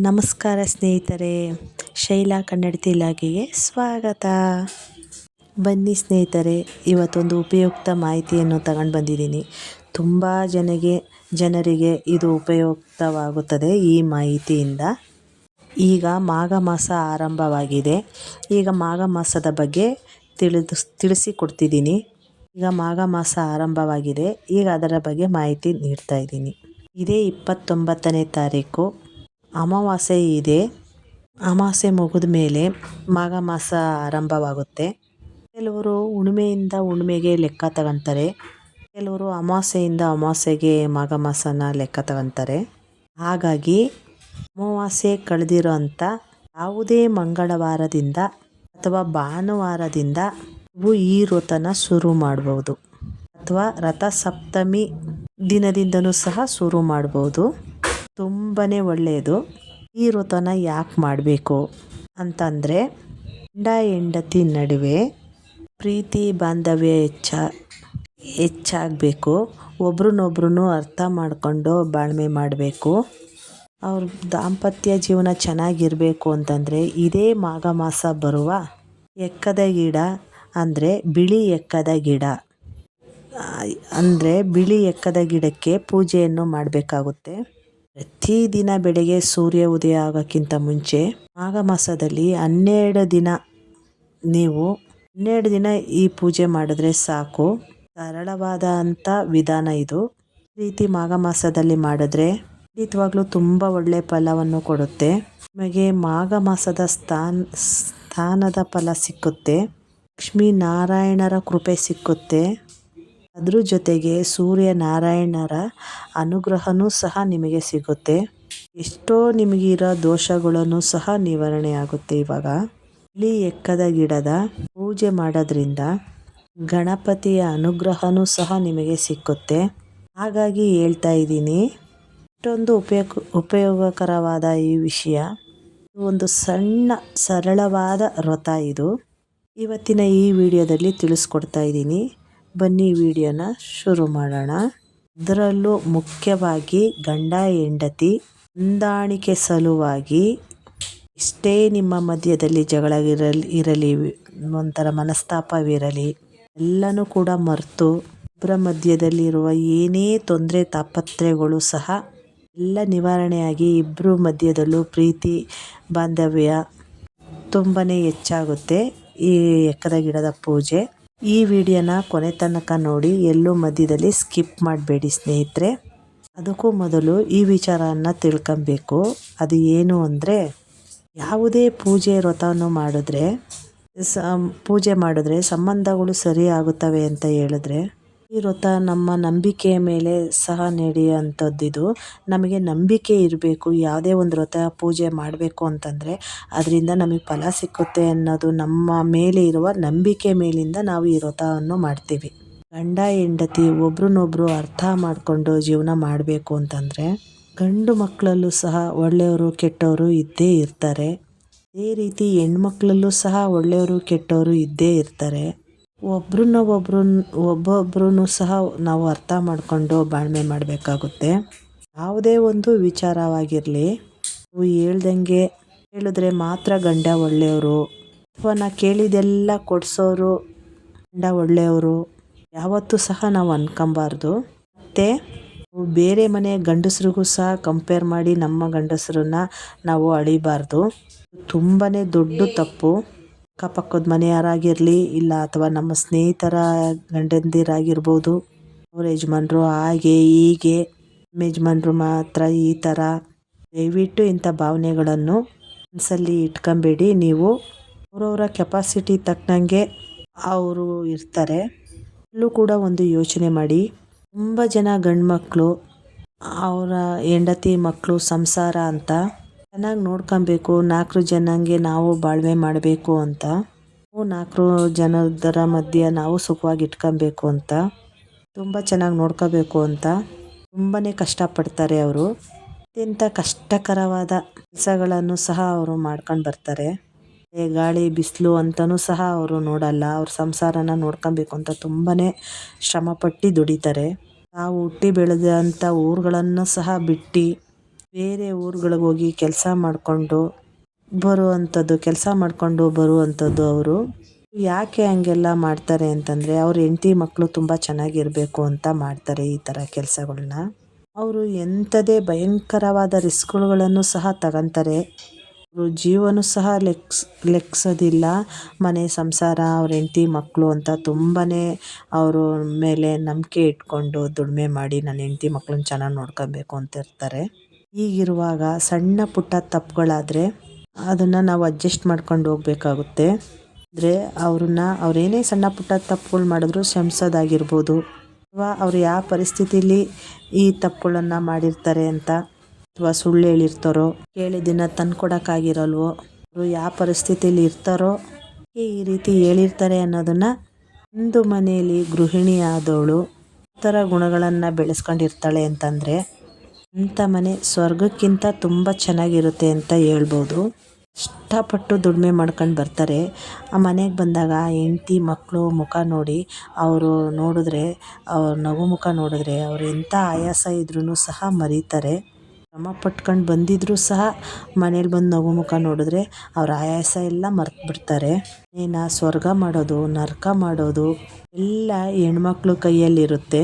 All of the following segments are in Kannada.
ನಮಸ್ಕಾರ ಸ್ನೇಹಿತರೆ, ಶೈಲಾ ಕನ್ನಡತಿ ಇಲಾಖೆಗೆ ಸ್ವಾಗತ. ಬನ್ನಿ ಸ್ನೇಹಿತರೆ, ಇವತ್ತೊಂದು ಉಪಯುಕ್ತ ಮಾಹಿತಿಯನ್ನು ತಗೊಂಡು ಬಂದಿದ್ದೀನಿ. ತುಂಬ ಜನಗೆ, ಜನರಿಗೆ ಇದು ಉಪಯುಕ್ತವಾಗುತ್ತದೆ ಈ ಮಾಹಿತಿಯಿಂದ. ಈಗ ಮಾಘ ಮಾಸ ಆರಂಭವಾಗಿದೆ. ಈಗ ಮಾಘ ಮಾಸದ ಬಗ್ಗೆ ತಿಳಿದು, ತಿಳಿಸಿಕೊಡ್ತಿದ್ದೀನಿ. ಈಗ ಮಾಘ ಮಾಸ ಆರಂಭವಾಗಿದೆ. ಈಗ ಅದರ ಬಗ್ಗೆ ಮಾಹಿತಿ ನೀಡ್ತಾ ಇದ್ದೀನಿ. ಇದೇ ಇಪ್ಪತ್ತೊಂಬತ್ತನೇ ತಾರೀಕು. ಅಮಾವಾಸ್ಯೆ ಇದೆ. ಅಮಾವಾಸ್ಯೆ ಮುಗಿದ ಮೇಲೆ ಮಾಘ ಮಾಸ ಆರಂಭವಾಗುತ್ತೆ. ಕೆಲವರು ಹುಣ್ಮೆಯಿಂದ ಹುಣ್ಮೆಗೆ ಲೆಕ್ಕ ತಗೊತಾರೆ. ಕೆಲವರು ಅಮಾವಾಸ್ಯೆಯಿಂದ ಅಮಾವಾಸ್ಯೆಗೆ ಮಾಘ ಮಾಸನ ಲೆಕ್ಕ ತಗೊತಾರೆ. ಹಾಗಾಗಿ ಅಮಾವಾಸ್ಯೆ ಕಳೆದಿರೋ ಅಂಥ ಯಾವುದೇ ಮಂಗಳವಾರದಿಂದ ಅಥವಾ ಭಾನುವಾರದಿಂದ ನೀವು ಈ ವ್ರತನ ಶುರು ಮಾಡ್ಬೋದು. ಅಥವಾ ರಥ ಸಪ್ತಮಿ ದಿನದಿಂದನೂ ಸಹ ಶುರು ಮಾಡ್ಬೋದು. ತುಂಬಾ ಒಳ್ಳೆಯದು ಈ ವ್ರತನ ಯಾಕೆ ಮಾಡಬೇಕು? ಅಂತಂದರೆ ಗಂಡ ಹೆಂಡತಿ ನಡುವೆ ಪ್ರೀತಿ ಬಾಂಧವ್ಯ ಹೆಚ್ಚ, ಹೆಚ್ಚಾಗಬೇಕು. ಒಬ್ರನ್ನೊಬ್ರು ಅರ್ಥ ಮಾಡಿಕೊಂಡು ಬಾಳ್ಮೆ ಮಾಡಬೇಕು. ಅವ್ರ ದಾಂಪತ್ಯ ಜೀವನ ಚೆನ್ನಾಗಿರಬೇಕು ಅಂತಂದರೆ, ಇದೇ ಮಾಘ ಮಾಸ ಬರುವ ಎಕ್ಕದ ಗಿಡ ಅಂದರೆ ಬಿಳಿ ಎಕ್ಕದ ಗಿಡ. ಅಂದರೆ ಬಿಳಿ ಎಕ್ಕದ ಗಿಡಕ್ಕೆ ಪೂಜೆಯನ್ನು ಮಾಡಬೇಕಾಗುತ್ತೆ. ಪ್ರತಿದಿನ ಬೆಳಗ್ಗೆ ಸೂರ್ಯ ಉದಯ ಆಗೋಕ್ಕಿಂತ ಮುಂಚೆ ಮಾಘ ಮಾಸದಲ್ಲಿ ಹನ್ನೆರಡು ದಿನ ನೀವು ಹನ್ನೆರಡು ದಿನ ಈ ಪೂಜೆ ಮಾಡಿದ್ರೆ ಸಾಕು. ಸರಳವಾದ ಅಂಥ ವಿಧಾನ ಇದು. ರೀತಿ ಮಾಘ ಮಾಸದಲ್ಲಿ ಮಾಡಿದ್ರೆ ಖಂಡಿತವಾಗ್ಲೂ ತುಂಬ ಒಳ್ಳೆಯ ಫಲವನ್ನು ಕೊಡುತ್ತೆ. ನಿಮಗೆ ಮಾಘ ಮಾಸದ ಸ್ಥಾನ, ಸ್ಥಾನದ ಫಲ ಸಿಕ್ಕುತ್ತೆ. ಲಕ್ಷ್ಮೀ ನಾರಾಯಣರ ಕೃಪೆ ಸಿಕ್ಕುತ್ತೆ. ಅದ್ರ ಜೊತೆಗೆ ಸೂರ್ಯನಾರಾಯಣರ ಅನುಗ್ರಹವೂ ಸಹ ನಿಮಗೆ ಸಿಗುತ್ತೆ. ಎಷ್ಟೋ ನಿಮಗಿರೋ ದೋಷಗಳನ್ನು ಸಹ ನಿವಾರಣೆ ಆಗುತ್ತೆ ಇವಾಗ. ಇಲ್ಲಿ ಎಕ್ಕದ ಗಿಡದ ಪೂಜೆ ಮಾಡೋದ್ರಿಂದ ಗಣಪತಿಯ ಅನುಗ್ರಹವೂ ಸಹ ನಿಮಗೆ ಸಿಕ್ಕುತ್ತೆ. ಹಾಗಾಗಿ ಹೇಳ್ತಾ ಇದ್ದೀನಿ, ಇಷ್ಟೊಂದು ಉಪಯೋಗ, ಉಪಯೋಗಕರವಾದ ಈ ವಿಷಯ ಒಂದು ಸಣ್ಣ, ಸರಳವಾದ ವ್ರತ ಇದು. ಇವತ್ತಿನ ಈ ವಿಡಿಯೋದಲ್ಲಿ ತಿಳಿಸ್ಕೊಡ್ತಾ ಇದ್ದೀನಿ. ಬನ್ನಿ ವಿಡಿಯೋನ ಶುರು ಮಾಡೋಣ. ಅದರಲ್ಲೂ ಮುಖ್ಯವಾಗಿ ಗಂಡ ಹೆಂಡತಿ ಹೊಂದಾಣಿಕೆ ಸಲುವಾಗಿ ಇಷ್ಟೇ ನಿಮ್ಮ ಮಧ್ಯದಲ್ಲಿ ಜಗಳ ಇರಲಿ ಇರಲಿ, ಒಂಥರ ಮನಸ್ತಾಪವಿರಲಿ, ಎಲ್ಲನೂ ಕೂಡ ಮರೆತು ಇಬ್ಬರ ಮಧ್ಯದಲ್ಲಿರುವ ಏನೇ ತೊಂದರೆ ತಾಪತ್ರೆಗಳು ಸಹ ಎಲ್ಲ ನಿವಾರಣೆಯಾಗಿ ಇಬ್ಬರು ಮಧ್ಯದಲ್ಲೂ ಪ್ರೀತಿ, ಬಾಂಧವ್ಯ ತುಂಬಾ ಹೆಚ್ಚಾಗುತ್ತೆ ಈ ಎಕ್ಕದ ಗಿಡದ ಪೂಜೆ. ಈ ವಿಡಿಯೋನ ಕೊನೆ ತನಕ ನೋಡಿ, ಎಲ್ಲೂ ಮಧ್ಯದಲ್ಲಿ ಸ್ಕಿಪ್ ಮಾಡಬೇಡಿ ಸ್ನೇಹಿತರೆ. ಅದಕ್ಕೂ ಮೊದಲು ಈ ವಿಚಾರನ ತಿಳ್ಕೊಬೇಕು. ಅದು ಏನು ಅಂದರೆ, ಯಾವುದೇ ಪೂಜೆ ವ್ರತವನ್ನು ಮಾಡಿದ್ರೆ, ಸ, ಪೂಜೆ ಮಾಡಿದ್ರೆ ಸಂಬಂಧಗಳು ಸರಿ ಆಗುತ್ತವೆ ಅಂತ ಹೇಳಿದ್ರೆ ಈ ವ್ರತ ನಮ್ಮ ನಂಬಿಕೆಯ ಮೇಲೆ ಸಹ ನಡೆಯುವಂಥದ್ದಿದು ನಮಗೆ ನಂಬಿಕೆ ಇರಬೇಕು, ಯಾವುದೇ ಒಂದು ವ್ರತ ಪೂಜೆ ಮಾಡಬೇಕು ಅಂತಂದರೆ ಅದರಿಂದ ನಮಗೆ ಫಲ ಸಿಕ್ಕುತ್ತೆ ಅನ್ನೋದು ನಮ್ಮ ಮೇಲೆ ಇರುವ ನಂಬಿಕೆ ಮೇಲಿಂದ ನಾವು ಈ ವ್ರತವನ್ನು ಮಾಡ್ತೀವಿ. ಗಂಡ, ಹೆಂಡತಿ ಒಬ್ರನ್ನೊಬ್ರು ಅರ್ಥ ಮಾಡಿಕೊಂಡು ಜೀವನ ಮಾಡಬೇಕು ಅಂತಂದರೆ ಗಂಡು ಮಕ್ಕಳಲ್ಲೂ ಸಹ ಒಳ್ಳೆಯವರು, ಕೆಟ್ಟವರು ಇದ್ದೇ ಇರ್ತಾರೆ. ಅದೇ ರೀತಿ ಹೆಣ್ಮಕ್ಳಲ್ಲೂ ಸಹ ಒಳ್ಳೆಯವರು, ಕೆಟ್ಟವರು ಇದ್ದೇ ಇರ್ತಾರೆ. ಒಬ್ರನ್ನ ಒಬ್ರು ಒಬ್ಬೊಬ್ರೂ ಸಹ ನಾವು ಅರ್ಥ ಮಾಡಿಕೊಂಡು ಬಾಳ್ಮೆ ಮಾಡಬೇಕಾಗುತ್ತೆ. ಯಾವುದೇ ಒಂದು ವಿಚಾರವಾಗಿರಲಿ, ನೀವು ಹೇಳ್ದಂಗೆ ಹೇಳಿದ್ರೆ ಮಾತ್ರ ಗಂಡ ಒಳ್ಳೆಯವರು, ಅಥವಾ ನಾ ಕೇಳಿದೆಲ್ಲ ಕೊಡಿಸೋರು ಗಂಡ ಒಳ್ಳೆಯವರು, ಯಾವತ್ತೂ ಸಹ ನಾವು ಅನ್ಕೊಬಾರ್ದು. ಮತ್ತು ಬೇರೆ ಮನೆ ಗಂಡಸ್ರಿಗೂ ಸಹ ಕಂಪೇರ್ ಮಾಡಿ ನಮ್ಮ ಗಂಡಸರನ್ನ ನಾವು ಅಳಿಬಾರ್ದು. ತುಂಬಾ ದೊಡ್ಡ ತಪ್ಪು. ಅಕ್ಕಪಕ್ಕದ ಮನೆಯವರಾಗಿರಲಿ ಇಲ್ಲ ಅಥವಾ ನಮ್ಮ ಸ್ನೇಹಿತರ ಗಂಡಂದಿರಾಗಿರ್ಬೋದು, ಅವ್ರ ಯಜಮಾನ್ರು ಹಾಗೆ ಹೀಗೆ ಯಜಮಾನ್ರು ಮಾತ್ರ ಈ ಥರ. ದಯವಿಟ್ಟು ಇಂಥ ಭಾವನೆಗಳನ್ನು ಮನಸ್ಸಲ್ಲಿ ಇಟ್ಕೊಂಬೇಡಿ. ನೀವು ಅವರವರ ಕೆಪಾಸಿಟಿ ತಕ್ಕಂಗೆ ಅವರು ಇರ್ತಾರೆ. ಅಲ್ಲೂ ಕೂಡ ಒಂದು ಯೋಚನೆ ಮಾಡಿ. ತುಂಬ ಜನ ಗಂಡು ಮಕ್ಕಳು ಅವರ ಹೆಂಡತಿ ಮಕ್ಕಳು ಸಂಸಾರ ಅಂತ ಚೆನ್ನಾಗಿ ನೋಡ್ಕೊಬೇಕು. ನಾಲ್ಕು ಜನಂಗೆ ನಾವು ಬಾಳ್ವೆ ಮಾಡಬೇಕು ಅಂತ. ನಾವು ನಾಲ್ಕು ಜನದರ ಮಧ್ಯೆ ನಾವು ಸುಖವಾಗಿ ಇಟ್ಕೊಬೇಕು ಅಂತ. ತುಂಬ ಚೆನ್ನಾಗಿ ನೋಡ್ಕೋಬೇಕು ಅಂತ. ತುಂಬಾ ಕಷ್ಟಪಡ್ತಾರೆ ಅವರು. ಅತ್ಯಂತ ಕಷ್ಟಕರವಾದ ಕೆಲಸಗಳನ್ನು ಸಹ ಅವರು ಮಾಡ್ಕೊಂಡು ಬರ್ತಾರೆ. ಗಾಳಿ, ಬಿಸಿಲು ಅಂತಲೂ ಸಹ ಅವರು ನೋಡಲ್ಲ. ಅವ್ರ ಸಂಸಾರನ ನೋಡ್ಕೊಬೇಕು ಅಂತ ತುಂಬಾ ಶ್ರಮಪಟ್ಟು ದುಡಿತಾರೆ. ನಾವು ಹುಟ್ಟಿ ಬೆಳೆದಂಥ ಊರುಗಳನ್ನು ಸಹ ಬಿಟ್ಟು ಬೇರೆ ಊರುಗಳಿಗೆ ಹೋಗಿ ಕೆಲಸ ಮಾಡಿಕೊಂಡು ಬರುವಂಥದ್ದು, ಕೆಲಸ ಮಾಡಿಕೊಂಡು ಬರುವಂಥದ್ದು ಅವರು. ಯಾಕೆ ಹಂಗೆಲ್ಲ ಮಾಡ್ತಾರೆ ಅಂತಂದರೆ, ಅವ್ರ ಹೆಂಡತಿ ಮಕ್ಕಳು ತುಂಬ ಚೆನ್ನಾಗಿರಬೇಕು ಅಂತ ಮಾಡ್ತಾರೆ ಈ ಥರ ಕೆಲಸಗಳನ್ನ ಅವರು ಎಂಥದೇ ಭಯಂಕರವಾದ ರಿಸ್ಕ್ಗಳನ್ನು ಸಹ ತಗೊತಾರೆ. ಅವರು ಜೀವನೂ ಸಹ ಲೆಕ್ಸ್, ಲೆಕ್ಸೋದಿಲ್ಲ. ಮನೆ ಸಂಸಾರ, ಅವ್ರ ಹೆಂಡತಿ ಮಕ್ಕಳು ಅಂತ ತುಂಬಾ ಅವರು ಮೇಲೆ ನಂಬಿಕೆ ಇಟ್ಕೊಂಡು ದುಡಿಮೆ ಮಾಡಿ ನನ್ನ ಹೆಂಡತಿ ಮಕ್ಕಳನ್ನ ಚೆನ್ನಾಗಿ ನೋಡ್ಕೊಬೇಕು ಅಂತ ಇರ್ತಾರೆ. ಹೀಗಿರುವಾಗ ಸಣ್ಣ ಪುಟ್ಟ ತಪ್ಪುಗಳಾದರೆ ಅದನ್ನು ನಾವು ಅಡ್ಜಸ್ಟ್ ಮಾಡ್ಕೊಂಡು ಹೋಗಬೇಕಾಗುತ್ತೆ. ಅಂದರೆ ಅವ್ರನ್ನ ಅವರೇನೇ ಸಣ್ಣ ಪುಟ್ಟ ತಪ್ಪುಗಳು ಮಾಡಿದ್ರು ಕ್ಷಮಿಸೋದಾಗಿರ್ಬೋದು ಅಥವಾ ಅವ್ರು ಯಾವ ಪರಿಸ್ಥಿತಿಲಿ ಈ ತಪ್ಪುಗಳನ್ನು ಮಾಡಿರ್ತಾರೆ ಅಂತ ಅಥವಾ ಸುಳ್ಳು ಹೇಳಿರ್ತಾರೋ, ಕೇಳಿದ್ದನ್ನು ತಂದ್ಕೊಡೋಕ್ಕಾಗಿರಲ್ವೋ, ಅವರು ಯಾವ ಪರಿಸ್ಥಿತಿಲಿ ಇರ್ತಾರೋ ಈ ರೀತಿ ಹೇಳಿರ್ತಾರೆ ಅನ್ನೋದನ್ನು ಒಂದು ಮನೆಯಲ್ಲಿ ಗೃಹಿಣಿಯಾದವಳು ಥರ ಗುಣಗಳನ್ನು ಬೆಳೆಸ್ಕೊಂಡಿರ್ತಾಳೆ ಅಂತಂದರೆ ಅಂಥ ಮನೆ ಸ್ವರ್ಗಕ್ಕಿಂತ ತುಂಬ ಚೆನ್ನಾಗಿರುತ್ತೆ ಅಂತ ಹೇಳ್ಬೋದು. ಇಷ್ಟಪಟ್ಟು ದುಡಿಮೆ ಮಾಡ್ಕೊಂಡು ಬರ್ತಾರೆ. ಆ ಮನೆಗೆ ಬಂದಾಗ ಹೆಂಡ್ತಿ ಮಕ್ಕಳು ಮುಖ ನೋಡಿ ಅವರು ನೋಡಿದ್ರೆ, ಅವ್ರ ನಗು ಮುಖ ನೋಡಿದ್ರೆ, ಅವ್ರು ಎಂಥ ಆಯಾಸ ಇದ್ರೂ ಸಹ ಮರೀತಾರೆ. ಶ್ರಮ ಪಟ್ಕೊಂಡು ಬಂದಿದ್ರೂ ಸಹ ಮನೇಲಿ ಬಂದು ನಗು ಮುಖ ನೋಡಿದ್ರೆ ಅವ್ರ ಆಯಾಸ ಎಲ್ಲ ಮರ್ತು ಬಿಡ್ತಾರೆ. ಏನ ಸ್ವರ್ಗ ಮಾಡೋದು, ನರಕ ಮಾಡೋದು ಎಲ್ಲ ಹೆಣ್ಮಕ್ಳು ಕೈಯಲ್ಲಿರುತ್ತೆ.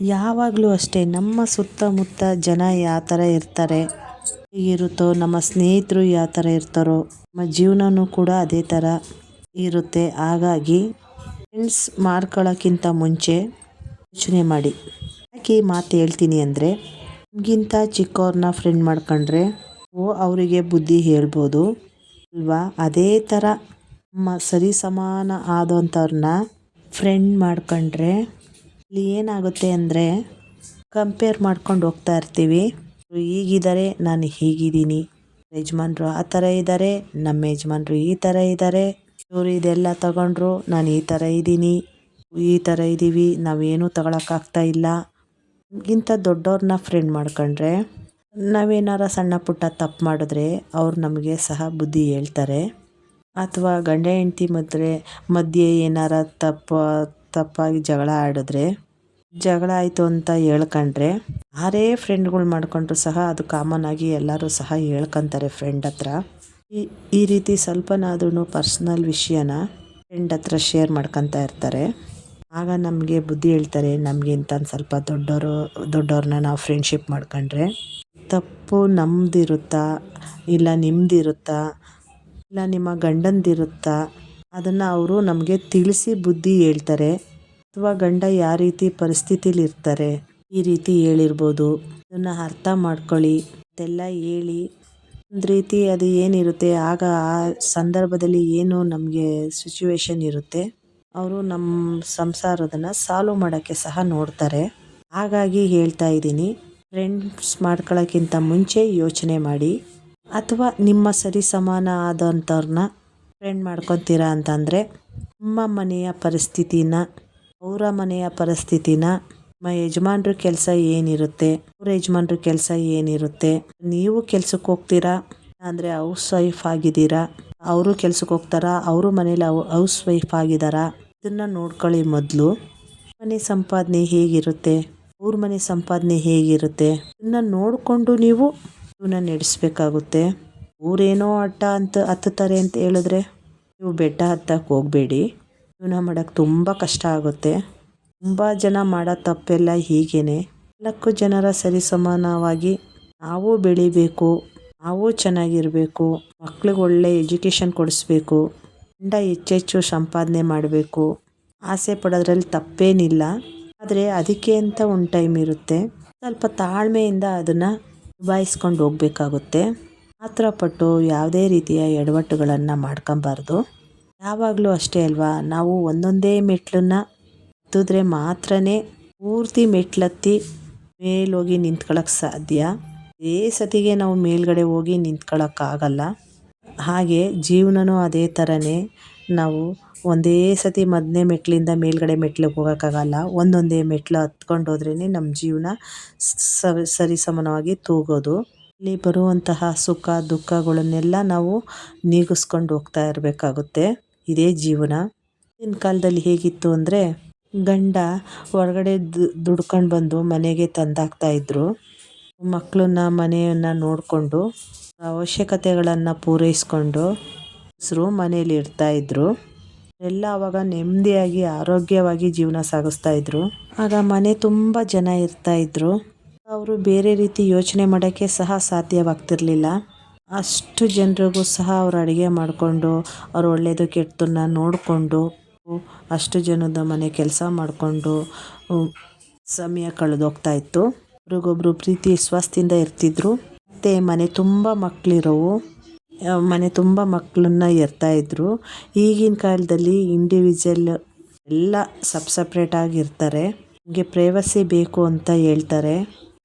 ಯಾವಾಗಲೂ ಅಷ್ಟೇ ನಮ್ಮ ಸುತ್ತಮುತ್ತ ಜನ ಯಾವ ಥರ ಇರ್ತಾರೆ ಇರುತ್ತೋ ನಮ್ಮ ಸ್ನೇಹಿತರು ಯಾವ ಥರ ಇರ್ತಾರೋ, ನಮ್ಮ ಜೀವನವೂ ಕೂಡ ಅದೇ ಥರ ಇರುತ್ತೆ. ಹಾಗಾಗಿ ಫ್ರೆಂಡ್ಸ್ ಮಾಡ್ಕೊಳ್ಳೋಕ್ಕಿಂತ ಮುಂಚೆ ಯೋಚನೆ ಮಾಡಿ. ಯಾಕೆ ಮಾತು ಹೇಳ್ತೀನಿ ಅಂದರೆ, ನಿಮಗಿಂತ ಚಿಕ್ಕವ್ರನ್ನ ಫ್ರೆಂಡ್ ಮಾಡ್ಕೊಂಡ್ರೆ ಓ, ಅವರಿಗೆ ಬುದ್ಧಿ ಹೇಳ್ಬೋದು ಅಲ್ವಾ? ಅದೇ ಥರ ನಮ್ಮ ಸರಿ ಸಮಾನ ಆದಂಥವ್ರನ್ನ ಫ್ರೆಂಡ್ ಮಾಡ್ಕೊಂಡ್ರೆ ಇಲ್ಲಿ ಏನಾಗುತ್ತೆ ಅಂದರೆ ಕಂಪೇರ್ ಮಾಡ್ಕೊಂಡು ಹೋಗ್ತಾ ಇರ್ತೀವಿ. ಹೀಗಿದ್ದಾರೆ ನಾನು ಹೀಗಿದ್ದೀನಿ. ಯಜಮಾನ್ರು ಆ ಥರ ಇದ್ದಾರೆ, ನಮ್ಮ ಯಜಮಾನ್ರು ಈ ಥರ ಇದ್ದಾರೆ. ಇವರು ಇದೆಲ್ಲ ತಗೊಂಡ್ರು, ನಾನು ಈ ಥರ ಇದ್ದೀನಿ. ಈ ಥರ ಇದ್ದೀವಿ ನಾವೇನೂ ತಗೊಳಕ್ಕಾಗ್ತಾ ಇಲ್ಲ. ನಮಗಿಂತ ದೊಡ್ಡವ್ರನ್ನ ಫ್ರೆಂಡ್ ಮಾಡ್ಕೊಂಡ್ರೆ, ನಾವೇನಾರ ಸಣ್ಣ ಪುಟ್ಟ ತಪ್ಪು ಮಾಡಿದ್ರೆ ಅವ್ರು ನಮಗೆ ಸಹ ಬುದ್ಧಿ ಹೇಳ್ತಾರೆ. ಅಥವಾ ಗಂಡ ಹೆಂಡತಿ ಮದ್ರೆ ಮಧ್ಯೆ ಏನಾರ ತಪ್ಪು ತಪ್ಪಾಗಿ ಜಗಳ ಆಡಿದ್ರೆ, ಜಗಳ ಆಯಿತು ಅಂತ ಹೇಳ್ಕೊಂಡ್ರೆ, ಯಾರೇ ಫ್ರೆಂಡ್ಗಳು ಮಾಡ್ಕೊಂಡ್ರು ಸಹ ಅದು ಕಾಮನ್ ಆಗಿ ಎಲ್ಲರೂ ಸಹ ಹೇಳ್ಕೊಂತಾರೆ ಫ್ರೆಂಡ್ ಹತ್ರ. ಈ ರೀತಿ ಸ್ವಲ್ಪನಾದ್ರೂ ಪರ್ಸ್ನಲ್ ವಿಷಯನ ಫ್ರೆಂಡ್ ಹತ್ರ ಶೇರ್ ಮಾಡ್ಕೊತಾ ಇರ್ತಾರೆ. ಆಗ ನಮಗೆ ಬುದ್ಧಿ ಹೇಳ್ತಾರೆ ನಮಗಿಂತ ಸ್ವಲ್ಪ ದೊಡ್ಡವರು ದೊಡ್ಡವ್ರನ್ನ ನಾವು ಫ್ರೆಂಡ್ಶಿಪ್ ಮಾಡ್ಕೊಂಡ್ರೆ. ತಪ್ಪು ನಮ್ಮದಿರುತ್ತಾ ಇಲ್ಲ ನಿಮ್ಮದಿರುತ್ತಾ ಇಲ್ಲ ನಿಮ್ಮ ಗಂಡಂದಿರುತ್ತಾ ಅದನ್ನು ಅವರು ನಮಗೆ ತಿಳಿಸಿ ಬುದ್ಧಿ ಹೇಳ್ತಾರೆ. ಅಥವಾ ಗಂಡ ಯಾವ ರೀತಿ ಪರಿಸ್ಥಿತಿಲಿ ಇರ್ತಾರೆ, ಈ ರೀತಿ ಹೇಳಿರ್ಬೋದು. ಅದನ್ನು ಅರ್ಥ ಮಾಡ್ಕೊಳ್ಳಿ, ಅದೆಲ್ಲ ಹೇಳಿ. ಒಂದು ರೀತಿ ಅದು ಏನಿರುತ್ತೆ, ಆಗ ಆ ಸಂದರ್ಭದಲ್ಲಿ ಏನು ನಮಗೆ ಸಿಚುವೇಶನ್ ಇರುತ್ತೆ, ಅವರು ನಮ್ಮ ಸಂಸಾರದನ್ನು ಸಾಲ್ವ್ ಮಾಡೋಕ್ಕೆ ಸಹ ನೋಡ್ತಾರೆ. ಹಾಗಾಗಿ ಹೇಳ್ತಾ ಇದ್ದೀನಿ ಫ್ರೆಂಡ್ಸ್ ಮಾಡ್ಕೊಳ್ಳೋಕ್ಕಿಂತ ಮುಂಚೆ ಯೋಚನೆ ಮಾಡಿ. ಅಥವಾ ನಿಮ್ಮ ಸರಿ ಸಮಾನ ಆದಂಥವ್ರನ್ನ ಫ್ರೆಂಡ್ ಮಾಡ್ಕೊತೀರಾ ಅಂತಂದರೆ ನಮ್ಮ ಮನೆಯ ಪರಿಸ್ಥಿತಿನ, ಅವರ ಮನೆಯ ಪರಿಸ್ಥಿತಿನ, ನಮ್ಮ ಯಜಮಾನ್ರ ಕೆಲಸ ಏನಿರುತ್ತೆ, ಅವ್ರ ಯಜಮಾನ್ರ ಕೆಲಸ ಏನಿರುತ್ತೆ, ನೀವು ಕೆಲ್ಸಕ್ಕೆ ಹೋಗ್ತೀರಾ, ಅಂದರೆ ಹೌಸ್ ವೈಫ್ ಆಗಿದ್ದೀರಾ, ಅವರು ಕೆಲ್ಸಕ್ಕೆ ಹೋಗ್ತಾರಾ, ಅವರು ಮನೇಲಿ ಹೌಸ್ ವೈಫ್ ಆಗಿದ್ದಾರಾ, ಇದನ್ನು ನೋಡ್ಕೊಳ್ಳಿ ಮೊದಲು. ಮನೆ ಸಂಪಾದನೆ ಹೇಗಿರುತ್ತೆ, ಅವ್ರ ಮನೆ ಸಂಪಾದನೆ ಹೇಗಿರುತ್ತೆ, ಇದನ್ನ ನೋಡಿಕೊಂಡು ನೀವು ಜೀವನ ನಡೆಸಬೇಕಾಗುತ್ತೆ. ಊರೇನೋ ಅಟ್ಟ ಅಂತ ಹತ್ತುತ್ತಾರೆ ಅಂತ ಹೇಳಿದ್ರೆ, ನೀವು ಬೆಟ್ಟ ಹತ್ತಕ್ಕೆ ಹೋಗಬೇಡಿ. ಜೀವನ ಮಾಡೋಕ್ಕೆ ತುಂಬ ಕಷ್ಟ ಆಗುತ್ತೆ. ತುಂಬ ಜನ ಮಾಡೋ ತಪ್ಪೆಲ್ಲ ಹೀಗೇ ನಾಲ್ಕು ಜನರ ಸರಿಸಮಾನವಾಗಿ ನಾವು ಬೆಳಿಬೇಕು, ನಾವು ಚೆನ್ನಾಗಿರಬೇಕು, ಮಕ್ಳಿಗೆ ಒಳ್ಳೆ ಎಜುಕೇಷನ್ ಕೊಡಿಸ್ಬೇಕು ಗಂಡ ಹೆಚ್ಚೆಚ್ಚು ಸಂಪಾದನೆ ಮಾಡಬೇಕು. ಆಸೆ ಪಡೋದ್ರಲ್ಲಿ ತಪ್ಪೇನಿಲ್ಲ. ಆದರೆ ಅದಕ್ಕೆ ಅಂತ ಒಂದು ಟೈಮ್ ಇರುತ್ತೆ. ಸ್ವಲ್ಪ ತಾಳ್ಮೆಯಿಂದ ಅದನ್ನು ನಿಭಾಯಿಸ್ಕೊಂಡು ಹೋಗಬೇಕಾಗುತ್ತೆ. ಆತರ ಪಟ್ಟು ಯಾವುದೇ ರೀತಿಯ ಎಡವಟ್ಟುಗಳನ್ನು ಮಾಡ್ಕೊಬಾರ್ದು. ಯಾವಾಗಲೂ ಅಷ್ಟೇ ಅಲ್ವಾ? ನಾವು ಒಂದೊಂದೇ ಮೆಟ್ಲನ್ನ ಹತ್ತಿದ್ರೆ ಮಾತ್ರನೇ ಪೂರ್ತಿ ಮೆಟ್ಲತ್ತಿ ಮೇಲೋಗಿ ನಿಂತ್ಕೊಳ್ಳೋಕೆ ಸಾಧ್ಯ. ಅದೇ ಸತಿಗೆ ನಾವು ಮೇಲ್ಗಡೆ ಹೋಗಿ ನಿಂತ್ಕೊಳ್ಳೋಕ್ಕಾಗಲ್ಲ ಹಾಗೆ ಜೀವನನೂ ಅದೇ ಥರನೇ ನಾವು ಒಂದೇ ಸತಿ ಮೊದಲನೇ ಮೆಟ್ಲಿಂದ ಮೇಲ್ಗಡೆ ಮೆಟ್ಲಿಗೆ ಹೋಗೋಕ್ಕಾಗಲ್ಲ. ಒಂದೊಂದೇ ಮೆಟ್ಲು ಹತ್ಕೊಂಡು ಹೋದ್ರೇ ನಮ್ಮ ಜೀವನ ಸರಿ ಸಮಾನವಾಗಿ ತೂಗೋದು. ಇಲ್ಲಿ ಬರುವಂತಹ ಸುಖ, ದುಃಖಗಳನ್ನೆಲ್ಲ ನಾವು ನೀಗಿಸ್ಕೊಂಡು ಹೋಗ್ತಾ ಇರಬೇಕಾಗುತ್ತೆ. ಇದೇ ಜೀವನ. ಹಿಂದಿನ ಕಾಲದಲ್ಲಿ ಹೇಗಿತ್ತು ಅಂದರೆ, ಗಂಡ ಹೊರಗಡೆ ದುಡ್ಕೊಂಡು ಬಂದು ಮನೆಗೆ ತಂದಾಕ್ತಾ ಇದ್ದರು ಮಕ್ಕಳನ್ನ ಮನೆಯನ್ನು ನೋಡಿಕೊಂಡು, ಅವಶ್ಯಕತೆಗಳನ್ನು ಪೂರೈಸ್ಕೊಂಡು ಹೆಸರು ಇರ್ತಾ ಇರ್ತಾಯಿದ್ರು ಎಲ್ಲ ಆವಾಗ ನೆಮ್ಮದಿಯಾಗಿ, ಆರೋಗ್ಯವಾಗಿ ಜೀವನ ಸಾಗಿಸ್ತಾ ಇದ್ರು. ಆಗ ಮನೆ ತುಂಬ ಜನ ಇರ್ತಾಯಿದ್ರು ಅವರು ಬೇರೆ ರೀತಿ ಯೋಚನೆ ಮಾಡೋಕ್ಕೆ ಸಹ ಸಾಧ್ಯವಾಗ್ತಿರಲಿಲ್ಲ. ಅಷ್ಟು ಜನರಿಗೂ ಸಹ ಅವರು ಅಡುಗೆ ಮಾಡಿಕೊಂಡು, ಅವ್ರು ಒಳ್ಳೆಯದು ಕೆಟ್ಟದನ್ನ ನೋಡಿಕೊಂಡು, ಅಷ್ಟು ಜನದ ಮನೆ ಕೆಲಸ ಮಾಡಿಕೊಂಡು ಸಮಯ ಕಳೆದೋಗ್ತಾ ಇತ್ತು. ಒಬ್ರಿಗೊಬ್ರು ಪ್ರೀತಿ, ವಿಶ್ವಾಸದಿಂದ ಇರ್ತಿದ್ರು. ಮತ್ತು ಮನೆ ತುಂಬ ಮಕ್ಕಳಿರೋವು ಮನೆ ತುಂಬ ಮಕ್ಕಳನ್ನ ಇರ್ತಾಯಿದ್ರು ಈಗಿನ ಕಾಲದಲ್ಲಿ ಇಂಡಿವಿಜುವಲ್ ಎಲ್ಲ ಸಪ್ ಇರ್ತಾರೆ ನಿಮಗೆ ಪ್ರೈವಸಿ ಬೇಕು ಅಂತ ಹೇಳ್ತಾರೆ.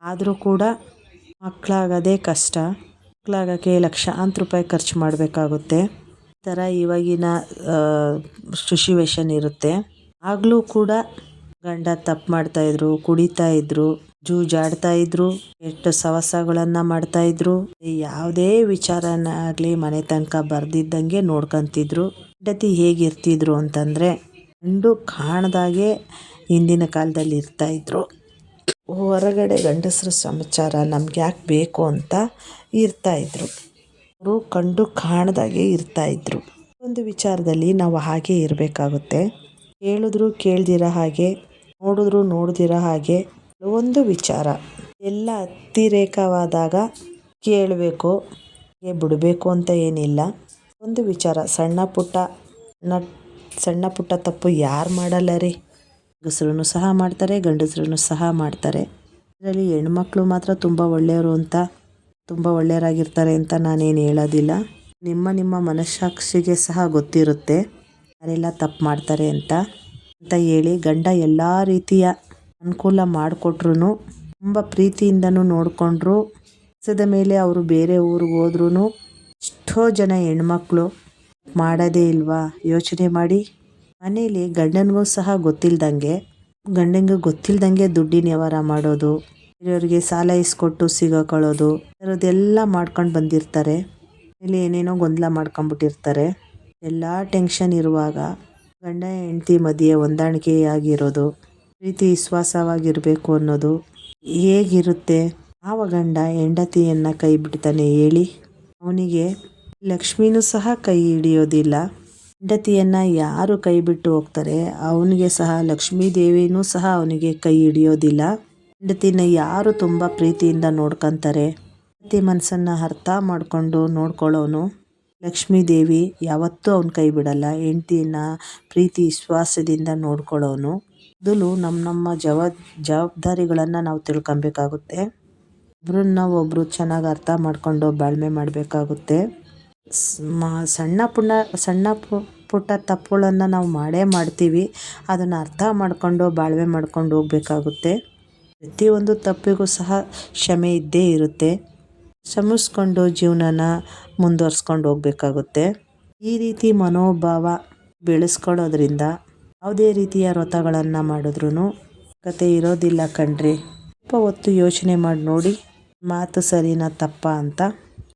ಆದರೂ ಕೂಡ ಮಕ್ಕಳಾಗೋದೇ ಕಷ್ಟ. ಮಕ್ಕಳಾಗೋಕ್ಕೆ ಲಕ್ಷಾಂತರ ರೂಪಾಯಿ ಖರ್ಚು ಮಾಡಬೇಕಾಗುತ್ತೆ. ಈ ಥರ ಇವಾಗಿನ ಸಿಚುವೇಶನ್ ಇರುತ್ತೆ. ಆಗಲೂ ಕೂಡ ಗಂಡ ತಪ್ಪು ಮಾಡ್ತಾಯಿದ್ರು ಕುಡಿತಾಯಿದ್ರು ಎಷ್ಟು ಕೆಟ್ಟ ಸವಸಗಳನ್ನು ಮಾಡ್ತಾಯಿದ್ರು ಯಾವುದೇ ವಿಚಾರನಾಗಲಿ ಮನೆ ತನಕ ಬರ್ದಿದ್ದಂಗೆ ನೋಡ್ಕೊತಿದ್ರು. ಹೆಂಡತಿ ಹೇಗಿರ್ತಿದ್ರು ಅಂತಂದರೆ, ಗಂಡು ಕಾಣದಾಗೆ ಹಿಂದಿನ ಕಾಲದಲ್ಲಿ ಇರ್ತಾಯಿದ್ರು ಹೊರಗಡೆ ಗಂಡಸರ ಸಮಾಚಾರ ನಮ್ಗೆ ಯಾಕೆ ಬೇಕು ಅಂತ ಇರ್ತಾಯಿದ್ರು ಅವರು ಕಂಡು ಕಾಣದಾಗೆ ಇರ್ತಾಯಿದ್ರು ಒಂದು ವಿಚಾರದಲ್ಲಿ ನಾವು ಹಾಗೆ ಇರಬೇಕಾಗುತ್ತೆ. ಕೇಳಿದ್ರು ಕೇಳ್ದಿರೋ ಹಾಗೆ, ನೋಡಿದ್ರು ನೋಡ್ದಿರೋ ಹಾಗೆ, ಒಂದು ವಿಚಾರ. ಎಲ್ಲ ಅತಿರೇಕವಾದಾಗ ಕೇಳಬೇಕು ಬಿಡಬೇಕು ಅಂತ ಏನಿಲ್ಲ. ಒಂದು ವಿಚಾರ, ಸಣ್ಣ ಪುಟ್ಟ ನಟ್, ಸಣ್ಣ ಪುಟ್ಟ ತಪ್ಪು ಯಾರು ಮಾಡಲ್ಲ ರೀ? ಗಂಡಸ್ರು ಸಹ ಮಾಡ್ತಾರೆ, ಗಂಡಸರನ್ನು ಸಹ ಮಾಡ್ತಾರೆ. ಇದರಲ್ಲಿ ಹೆಣ್ಮಕ್ಳು ಮಾತ್ರ ತುಂಬ ಒಳ್ಳೆಯವರು ಅಂತ, ತುಂಬ ಒಳ್ಳೆಯರಾಗಿರ್ತಾರೆ ಅಂತ ನಾನೇನು ಹೇಳೋದಿಲ್ಲ. ನಿಮ್ಮ ನಿಮ್ಮ ಮನಸ್ಸಾಕ್ಷಿಗೆ ಸಹ ಗೊತ್ತಿರುತ್ತೆ ಯಾರೆಲ್ಲ ತಪ್ಪು ಮಾಡ್ತಾರೆ ಅಂತ. ಅಂತ ಹೇಳಿ ಗಂಡ ಎಲ್ಲ ರೀತಿಯ ಅನುಕೂಲ ಮಾಡಿಕೊಟ್ರು ತುಂಬ ಪ್ರೀತಿಯಿಂದನೂ ನೋಡಿಕೊಂಡ್ರು. ಕೆಲಸದ ಮೇಲೆ ಅವರು ಬೇರೆ ಊರಿಗೆ ಹೋದ್ರೂ ಎಷ್ಟೋ ಜನ ಹೆಣ್ಮಕ್ಳು ಮಾಡೋದೇ ಇಲ್ವಾ? ಯೋಚನೆ ಮಾಡಿ. ಮನೇಲಿ ಗಂಡನಿಗೂ ಸಹ ಗೊತ್ತಿಲ್ದಂಗೆ, ಗಂಡನಿಗೂ ಗೊತ್ತಿಲ್ದಂಗೆ ದುಡ್ಡಿನ ವ್ಯವಹಾರ ಮಾಡೋದು ಬೇರೆಯವ್ರಿಗೆ ಸಾಲ ಇಸ್ಕೊಟ್ಟು ಸಿಗಕೊಳ್ಳೋದು ಇರೋದೆಲ್ಲ ಮಾಡ್ಕೊಂಡು ಬಂದಿರ್ತಾರೆ. ಇಲ್ಲಿ ಏನೇನೋ ಗೊಂದಲ ಮಾಡ್ಕೊಂಬಿಟ್ಟಿರ್ತಾರೆ ಎಲ್ಲ ಟೆನ್ಷನ್ ಇರುವಾಗ ಗಂಡ ಹೆಂಡತಿ ಮಧ್ಯೆ ಹೊಂದಾಣಿಕೆಯಾಗಿರೋದು, ಪ್ರೀತಿ ವಿಶ್ವಾಸವಾಗಿರಬೇಕು ಅನ್ನೋದು ಹೇಗಿರುತ್ತೆ? ಆವ ಗಂಡ ಹೆಂಡತಿಯನ್ನು ಕೈ ಬಿಡ್ತಾನೆ ಹೇಳಿ? ಅವನಿಗೆ ಲಕ್ಷ್ಮಿನೂ ಸಹ ಕೈ ಹಿಡಿಯೋದಿಲ್ಲ. ಹೆಂಡತಿಯನ್ನು ಯಾರು ಕೈ ಬಿಟ್ಟು ಹೋಗ್ತಾರೆ, ಅವನಿಗೆ ಸಹ, ಲಕ್ಷ್ಮೀ ದೇವಿನೂ ಸಹ ಅವನಿಗೆ ಕೈ ಹಿಡಿಯೋದಿಲ್ಲ. ಹೆಂಡತಿನ ಯಾರು ತುಂಬ ಪ್ರೀತಿಯಿಂದ ನೋಡ್ಕೊತಾರೆ, ಹೆಂಡತಿ ಮನಸ್ಸನ್ನು ಅರ್ಥ ಮಾಡಿಕೊಂಡು ನೋಡ್ಕೊಳ್ಳೋನು. ಲಕ್ಷ್ಮೀ ದೇವಿ ಯಾವತ್ತೂ ಅವನ ಕೈ ಬಿಡಲ್ಲ ಹೆಂಡತಿಯನ್ನ ಪ್ರೀತಿ, ವಿಶ್ವಾಸದಿಂದ ನೋಡ್ಕೊಳ್ಳೋನು. ಮೊದಲು ನಮ್ಮ ನಮ್ಮ ಜವ, ಜವಾಬ್ದಾರಿಗಳನ್ನು ನಾವು ತಿಳ್ಕೊಬೇಕಾಗುತ್ತೆ. ಒಬ್ರನ್ನ ಒಬ್ಬರು ಚೆನ್ನಾಗಿ ಅರ್ಥ ಮಾಡಿಕೊಂಡು ಬಾಳ್ಮೆ ಮಾಡಬೇಕಾಗುತ್ತೆ. ಸಣ್ಣ ಪುಣ್ಣ, ಸಣ್ಣ ಪುಟ್ಟ ತಪ್ಪುಗಳನ್ನು ನಾವು ಮಾಡೇ ಮಾಡ್ತೀವಿ. ಅದನ್ನು ಅರ್ಥ ಮಾಡಿಕೊಂಡು ಬಾಳ್ವೆ ಮಾಡ್ಕೊಂಡು ಹೋಗಬೇಕಾಗುತ್ತೆ. ಪ್ರತಿಯೊಂದು ತಪ್ಪಿಗೂ ಸಹ ಕ್ಷಮೆ ಇದ್ದೇ ಇರುತ್ತೆ. ಕ್ಷಮಿಸ್ಕೊಂಡು ಜೀವನನ ಮುಂದುವರ್ಸ್ಕೊಂಡು ಹೋಗಬೇಕಾಗುತ್ತೆ. ಈ ರೀತಿ ಮನೋಭಾವ ಬೆಳೆಸ್ಕೊಳ್ಳೋದ್ರಿಂದ ಯಾವುದೇ ರೀತಿಯ ವ್ರತಗಳನ್ನು ಮಾಡಿದ್ರೂ ಕತೆ ಇರೋದಿಲ್ಲ ಕಣ್ರಿ. ಸ್ವಲ್ಪ ಹೊತ್ತು ಯೋಚನೆ ಮಾಡಿ ನೋಡಿ, ಮಾತು ಸರಿನಾ ತಪ್ಪ ಅಂತ.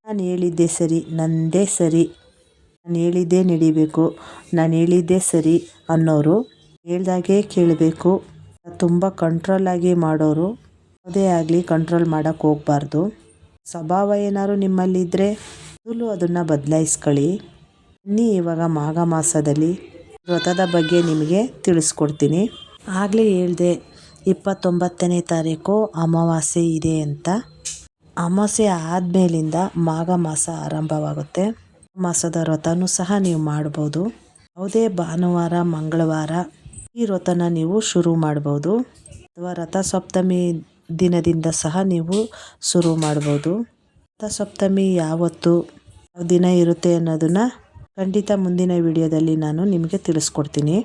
ನಾನು ಹೇಳಿದ್ದೆ ಸರಿ, ನಂದೇ ಸರಿ. ನಾನು ಹೇಳಿದ್ದೇ ನಡಿಬೇಕು. ನಾನು ಹೇಳಿದ್ದೆ ಸರಿ ಅನ್ನೋರು ಹೇಳ್ದಾಗೆ ಕೇಳಬೇಕು. ತುಂಬ ಕಂಟ್ರೋಲಾಗಿ ಮಾಡೋರು ಯಾವುದೇ ಆಗಲಿ ಕಂಟ್ರೋಲ್ ಮಾಡೋಕ್ಕೆ ಹೋಗಬಾರ್ದು. ಸ್ವಭಾವ ಏನಾದ್ರು ನಿಮ್ಮಲ್ಲಿದ್ದರೆ ಮೊದಲು ಅದನ್ನು ಬದಲಾಯಿಸ್ಕೊಳ್ಳಿ. ಬನ್ನಿ ಇವಾಗ ಮಾಘ ಮಾಸದಲ್ಲಿ ವ್ರತದ ಬಗ್ಗೆ ನಿಮಗೆ ತಿಳಿಸ್ಕೊಡ್ತೀನಿ. ಆಗಲೇ ಹೇಳಿದೆ, ಇಪ್ಪತ್ತೊಂಬತ್ತನೇ ತಾರೀಕು ಅಮಾವಾಸ್ಯೆ ಇದೆ ಅಂತ. ಅಮಾವಾಸ್ಯೆ ಆದಮೇಲಿಂದ ಮಾಘ ಮಾಸ ಆರಂಭವಾಗುತ್ತೆ. ಮಾಸದ ವ್ರತನೂ ಸಹ ನೀವು ಮಾಡ್ಬೋದು. ಯಾವುದೇ ಭಾನುವಾರ, ಮಂಗಳವಾರ ಈ ವ್ರತನ ನೀವು ಶುರು ಮಾಡ್ಬೋದು. ಅಥವಾ ರಥಸಪ್ತಮಿ ದಿನದಿಂದ ಸಹ ನೀವು ಶುರು ಮಾಡ್ಬೋದು. ರಥಸಪ್ತಮಿ ಯಾವತ್ತು, ಯಾವ ದಿನ ಇರುತ್ತೆ ಅನ್ನೋದನ್ನು ಖಂಡಿತ ಮುಂದಿನ ವಿಡಿಯೋದಲ್ಲಿ ನಾನು ನಿಮಗೆ ತಿಳಿಸ್ಕೊಡ್ತೀನಿ.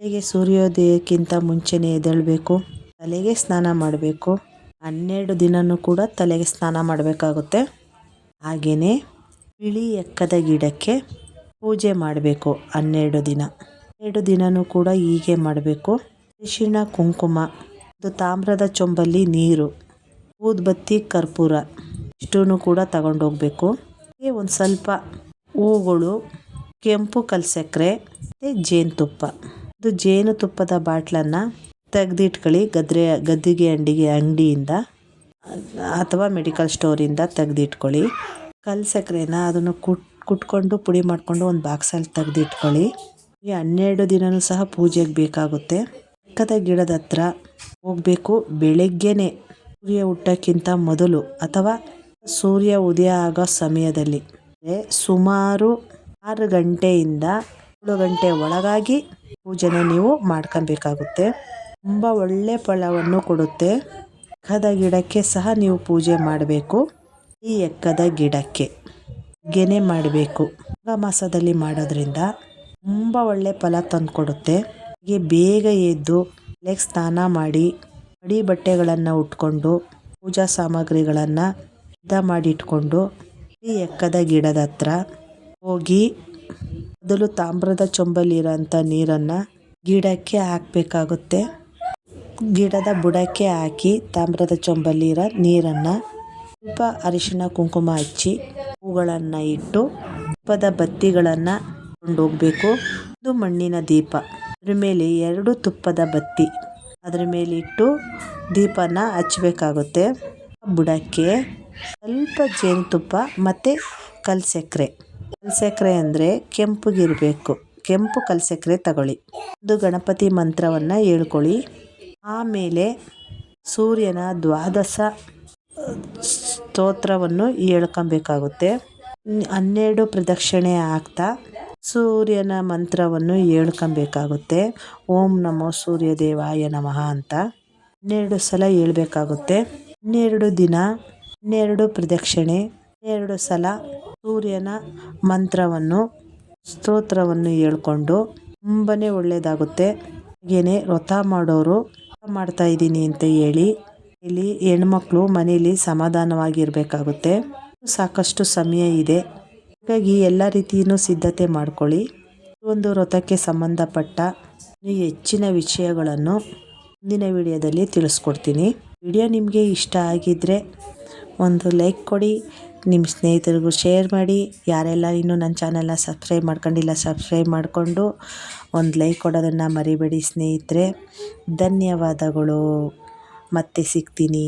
ಹೇಗೆ ಸೂರ್ಯೋದಯಕ್ಕಿಂತ ಮುಂಚೆನೇ ಎದ್ದೇಳಬೇಕು, ತಲೆಗೆ ಸ್ನಾನ ಮಾಡಬೇಕು ಹನ್ನೆರಡು ದಿನವೂ ಕೂಡ ತಲೆಗೆ ಸ್ನಾನ ಮಾಡಬೇಕಾಗುತ್ತೆ. ಹಾಗೆಯೇ ಬಿಳಿ ಎಕ್ಕದ ಗಿಡಕ್ಕೆ ಪೂಜೆ ಮಾಡಬೇಕು ಹನ್ನೆರಡು ದಿನ. ಎರಡು ದಿನವೂ ಕೂಡ ಹೀಗೆ ಮಾಡಬೇಕು. ಅರಿಶಿಣ, ಕುಂಕುಮ, ಒಂದು ತಾಮ್ರದ ಚೊಂಬಲ್ಲಿ ನೀರು, ಊದ್ಬತ್ತಿ, ಕರ್ಪೂರ ಇಷ್ಟೂ ಕೂಡ ತಗೊಂಡೋಗ್ಬೇಕು. ಒಂದು ಸ್ವಲ್ಪ ಹೂಗಳು ಕೆಂಪು ಕಲ್ಸಕ್ಕರೆ ಮತ್ತು ಜೇನುತುಪ್ಪ. ಇದು ಜೇನುತುಪ್ಪದ ಬಾಟ್ಲನ್ನು ತೆಗೆದಿಟ್ಕೊಳ್ಳಿ ಗದ್ರೆ, ಗದ್ದಿಗೆ, ಅಂಡಿಗೆ, ಅಂಗಡಿಯಿಂದ ಅಥವಾ ಮೆಡಿಕಲ್ ಸ್ಟೋರಿಂದ ತೆಗೆದಿಟ್ಕೊಳ್ಳಿ. ಕಲ್ಲು ಸಕ್ಕರೆನ ಅದನ್ನು ಕುಟ್, ಕುಟ್ಕೊಂಡು ಪುಡಿ ಮಾಡಿಕೊಂಡು ಒಂದು ಬಾಕ್ಸಲ್ಲಿ ತೆಗೆದಿಟ್ಕೊಳ್ಳಿ. ಈ ಹನ್ನೆರಡು ದಿನವೂ ಸಹ ಪೂಜೆಗೆ ಬೇಕಾಗುತ್ತೆ. ಪಕ್ಕದ ಗಿಡದ ಹತ್ರ ಹೋಗಬೇಕು ಬೆಳಗ್ಗೆನೇ. ಸೂರ್ಯ ಹುಟ್ಟಕ್ಕಿಂತ ಮೊದಲು ಅಥವಾ ಸೂರ್ಯ ಉದಯ ಆಗೋ ಸಮಯದಲ್ಲಿ ಸುಮಾರು ಆರು ಗಂಟೆಯಿಂದ ಏಳು ಗಂಟೆ ಒಳಗಾಗಿ ಪೂಜೆನ ನೀವು ಮಾಡ್ಕೊಬೇಕಾಗುತ್ತೆ. ತುಂಬ ಒಳ್ಳೆ ಫಲವನ್ನು ಕೊಡುತ್ತೆ. ಎಕ್ಕದ ಗಿಡಕ್ಕೆ ಸಹ ನೀವು ಪೂಜೆ ಮಾಡಬೇಕು. ಈ ಎಕ್ಕದ ಗಿಡಕ್ಕೆ ಗೆನೆ ಮಾಡಬೇಕು. ಮಾಸದಲ್ಲಿ ಮಾಡೋದ್ರಿಂದ ತುಂಬ ಒಳ್ಳೆ ಫಲ ತಂದುಕೊಡುತ್ತೆ. ಹೀಗೆ ಬೇಗ ಎದ್ದು ಲೆಗ್ ಸ್ನಾನ ಮಾಡಿ, ಅಡಿ ಬಟ್ಟೆಗಳನ್ನು ಉಟ್ಕೊಂಡು, ಪೂಜಾ ಸಾಮಗ್ರಿಗಳನ್ನು ಸಿದ್ಧ ಮಾಡಿಟ್ಕೊಂಡು ಈ ಎಕ್ಕದ ಗಿಡದ ಹತ್ರ ಹೋಗಿ ಮೊದಲು ತಾಮ್ರದ ಚೊಂಬಲ್ಲಿರೋಂಥ ನೀರನ್ನು ಗಿಡಕ್ಕೆ ಹಾಕಬೇಕಾಗುತ್ತೆ. ಗಿಡದ ಬುಡಕ್ಕೆ ಹಾಕಿ ತಾಮ್ರದ ಚೊಂಬಲ್ಲಿರೋ ನೀರನ್ನು ಸ್ವಲ್ಪ ಅರಿಶಿನ ಕುಂಕುಮ ಹಚ್ಚಿ ಹೂಗಳನ್ನು ಇಟ್ಟು ತುಪ್ಪದ ಬತ್ತಿಗಳನ್ನು ಕೊಂಡೋಗಬೇಕು ಒಂದು ಮಣ್ಣಿನ ದೀಪ. ಅದ್ರ ಮೇಲೆ ಎರಡು ತುಪ್ಪದ ಬತ್ತಿ. ಅದ್ರ ಮೇಲಿಟ್ಟು ದೀಪನ ಹಚ್ಬೇಕಾಗುತ್ತೆ ಬುಡಕ್ಕೆ ಸ್ವಲ್ಪ ಜೇನುತುಪ್ಪ ಮತ್ತು ಕಲ್ಸಕ್ಕರೆ ಕಲ್ಲು ಸಕ್ಕರೆ ಅಂದರೆ ಕೆಂಪಗಿರಬೇಕು. ಕೆಂಪು ಕಲ್ಸಕ್ಕರೆ ತಗೊಳ್ಳಿ. ಒಂದು ಗಣಪತಿ ಮಂತ್ರವನ್ನು ಹೇಳ್ಕೊಳ್ಳಿ. ಆಮೇಲೆ ಸೂರ್ಯನ ದ್ವಾದಶ, ಸ್ತೋತ್ರವನ್ನು ಹೇಳ್ಕೊಬೇಕಾಗುತ್ತೆ. ಹನ್ನೆರಡು ಪ್ರದಕ್ಷಿಣೆ ಆಗ್ತಾ ಸೂರ್ಯನ ಮಂತ್ರವನ್ನು ಹೇಳ್ಕೊಬೇಕಾಗುತ್ತೆ. ಓಂ ನಮೋ ಸೂರ್ಯ ದೇವಾಯ ನಮಃ ಅಂತ ಹನ್ನೆರಡು ಸಲ ಹೇಳ್ಬೇಕಾಗುತ್ತೆ. ಹನ್ನೆರಡು ದಿನ, ಹನ್ನೆರಡು ಪ್ರದಕ್ಷಿಣೆ, ಹನ್ನೆರಡು ಸಲ ಸೂರ್ಯನ ಮಂತ್ರವನ್ನು, ಸ್ತೋತ್ರವನ್ನು ಹೇಳ್ಕೊಂಡು ತುಂಬನೇ ಒಳ್ಳೆಯದಾಗುತ್ತೆ. ಹಾಗೆಯೇ ವ್ರತ ಮಾಡೋರು ವ್ರತ ಮಾಡ್ತಾಯಿದ್ದೀನಿ ಅಂತ ಹೇಳಿ, ಇಲ್ಲಿ ಹೆಣ್ಮಕ್ಳು ಮನೇಲಿ ಸಮಾಧಾನವಾಗಿರಬೇಕಾಗುತ್ತೆ. ಸಾಕಷ್ಟು ಸಮಯ ಇದೆ. ಹಾಗಾಗಿ ಎಲ್ಲ ರೀತಿಯೂ ಸಿದ್ಧತೆ ಮಾಡ್ಕೊಳ್ಳಿ. ಒಂದು ವ್ರತಕ್ಕೆ ಸಂಬಂಧಪಟ್ಟ ಹೆಚ್ಚಿನ ವಿಷಯಗಳನ್ನು ಮುಂದಿನ ವಿಡಿಯೋದಲ್ಲಿ ತಿಳಿಸ್ಕೊಡ್ತೀನಿ. ವಿಡಿಯೋ ನಿಮಗೆ ಇಷ್ಟ ಆಗಿದ್ದರೆ ಒಂದು ಲೈಕ್ ಕೊಡಿ ನಿಮ್ಮ ಸ್ನೇಹಿತರಿಗೂ ಶೇರ್ ಮಾಡಿ. ಯಾರೆಲ್ಲ ಇನ್ನೂ ನನ್ನ ಚಾನಲ್ನ ಸಬ್ಸ್ಕ್ರೈಬ್ ಮಾಡ್ಕೊಂಡಿಲ್ಲ ಸಬ್ಸ್ಕ್ರೈಬ್ ಮಾಡಿಕೊಂಡು ಒಂದು ಲೈಕ್ ಕೊಡೋದನ್ನು ಮರಿಬೇಡಿ ಸ್ನೇಹಿತರೆ. ಧನ್ಯವಾದಗಳು. ಮತ್ತೆ ಸಿಗ್ತೀನಿ.